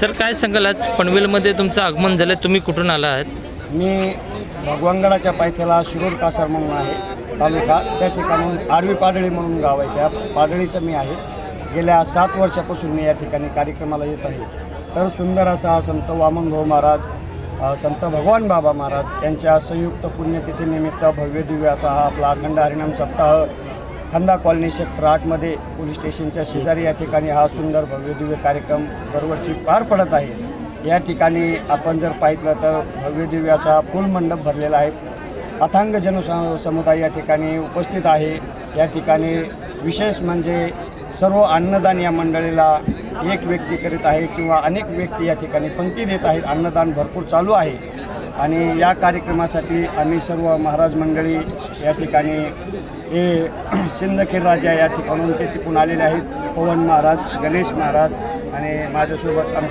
Sir काय सांगाल आज? पनवेलमध्ये तुमचं आगमन झालं तुम्ही कुठून आला आहात? मी भगवानगडाच्या पायथ्याला शिरोड कासार म्हणून आहे तालुका. त्या ठिकाणी आडवी पाडळी म्हणून गाव आहे त्या पाडळीचं मी आहे. गेल्या सात वर्षापासून मी या ठिकाणी कार्यक्रमाला येत आहे. तर सुंदर असा हा संत वामनभाऊ महाराज अ, संत भगवान बाबा महाराज यांच्या संयुक्त पुण्यतिथीनिमित्त भव्य दिव्य असा हा आपला अखंड हरिणाम सप्ताह खंदा कॉलनी सेक्टर आठमध्ये पोलीस स्टेशनच्या शेजारी या ठिकाणी हा सुंदर भव्यदिव्य कार्यक्रम दरवर्षी पार पडत आहे. या ठिकाणी आपण जर पाहिलं तर भव्यदिव्य असा फुल मंडप भरलेला आहे. अथांग जन समुदाय या ठिकाणी उपस्थित आहे. या ठिकाणी विशेष म्हणजे सर्व अन्नदान या मंडळीला एक व्यक्ती करीत आहे किंवा अनेक व्यक्ती या ठिकाणी पंक्ती देत आहेत. अन्नदान भरपूर चालू आहे. आणि या कार्यक्रमासाठी आम्ही सर्व महाराज मंडळी या ठिकाणी हे सिंदखेड राजा या ठिकाणून ते टिकून आलेले आहेत. पवन महाराज गणेश महाराज आणि माझ्यासोबत आमचे